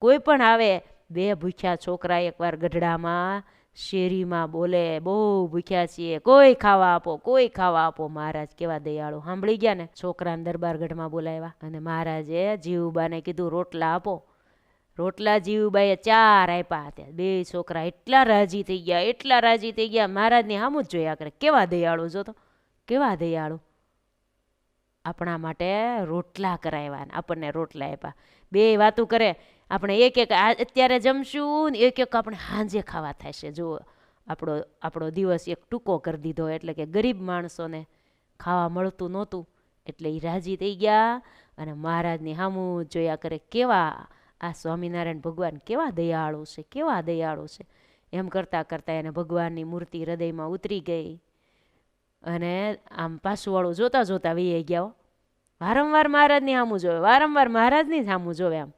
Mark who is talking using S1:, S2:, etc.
S1: કોઈ પણ આવે, બે ભૂખ્યા છોકરા એકવાર ગઢડામાં, શેરીમાં બોલે, બહુ ભૂખ્યા છીએ, કોઈ ખાવા આપો, કોઈ ખાવા આપો. મહારાજ કેવા દયાળુ. સાંભળી ગયા ને? છોકરાને દરબારગઢમાં બોલાવ્યા અને મહારાજે જીવબાને કીધું, રોટલા આપો. રોટલા જીવુબાએ ચાર આપ્યા હતા. બે છોકરા એટલા રાજી થઈ ગયા, એટલા રાજી થઈ ગયા. મહારાજની સામું જ જોયા કરે. કેવા દયાળુ જો તો. કેવા દયાળુ. આપણા માટે રોટલા કરાવ્યા આપણને રોટલા આપ્યા. બે વાતો કરે. આપણે એક એક અત્યારે જમશું ને એક એક આપણે સાંજે ખાવા થશે. જો આપણો આપણો દિવસ એક ટૂંકો કરી દીધો એટલે કે ગરીબ માણસોને ખાવા મળતું નહોતું. એટલે એ રાજી થઈ ગયા અને મહારાજની સામું જોયા કરે, કેવા આ સ્વામિનારાયણ ભગવાન કેવા દયાળુ છે, કેવા દયાળુ છે. એમ કરતાં કરતાં એને ભગવાનની મૂર્તિ હૃદયમાં ઉતરી ગઈ અને આમ પાછુંવાળું જોતાં જોતા વહી ગયા. વારંવાર મહારાજની સામું જોવે વારંવાર મહારાજની સામું જોવે આમ.